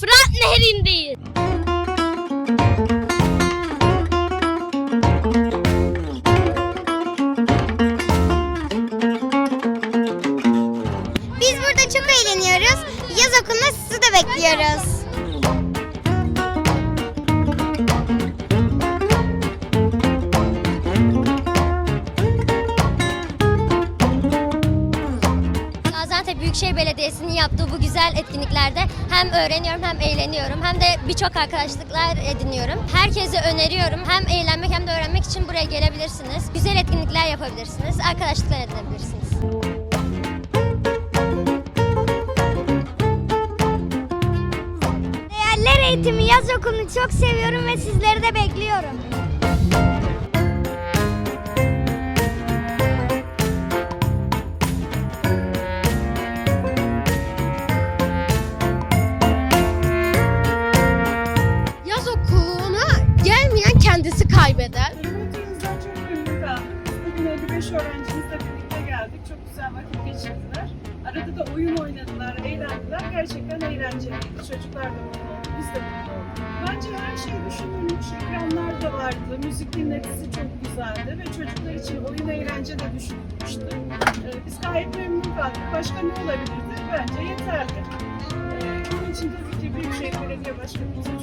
Fırat Nehri'ndeyiz. Biz burada çok eğleniyoruz. Yaz okulunda sizi de bekliyoruz. Gaziantep Büyükşehir Belediyesi'nin yaptığı bu güzel etkinliklerde hem öğreniyorum hem eğleniyorum hem de birçok arkadaşlıklar ediniyorum. Herkese öneriyorum. Hem eğlenmek hem de öğrenmek için buraya gelebilirsiniz. Güzel etkinlikler yapabilirsiniz. Arkadaşlıklar edinebilirsiniz. Değerler eğitimi yaz okulunu çok seviyorum ve sizleri de bekliyorum. 55 öğrencimizle birlikte geldik. Çok güzel vakit geçirdiler. Arada da oyun oynadılar, eğlendiler. Gerçekten eğlenceliydi. Çocuklar da mutlu oldu, biz de mutlu olduk. Bence her şey düşünülmüş. Ekranlar da vardı, müzik dinletisi çok güzeldi ve çocuklar için oyun eğlence de düşünülmüştü. Ee, Biz gayet memnun kaldık. Başka ne olabilirdi? Bence yeterli. Ee, Bunun için tabii ki Büyükşehir Belediye Başkanımıza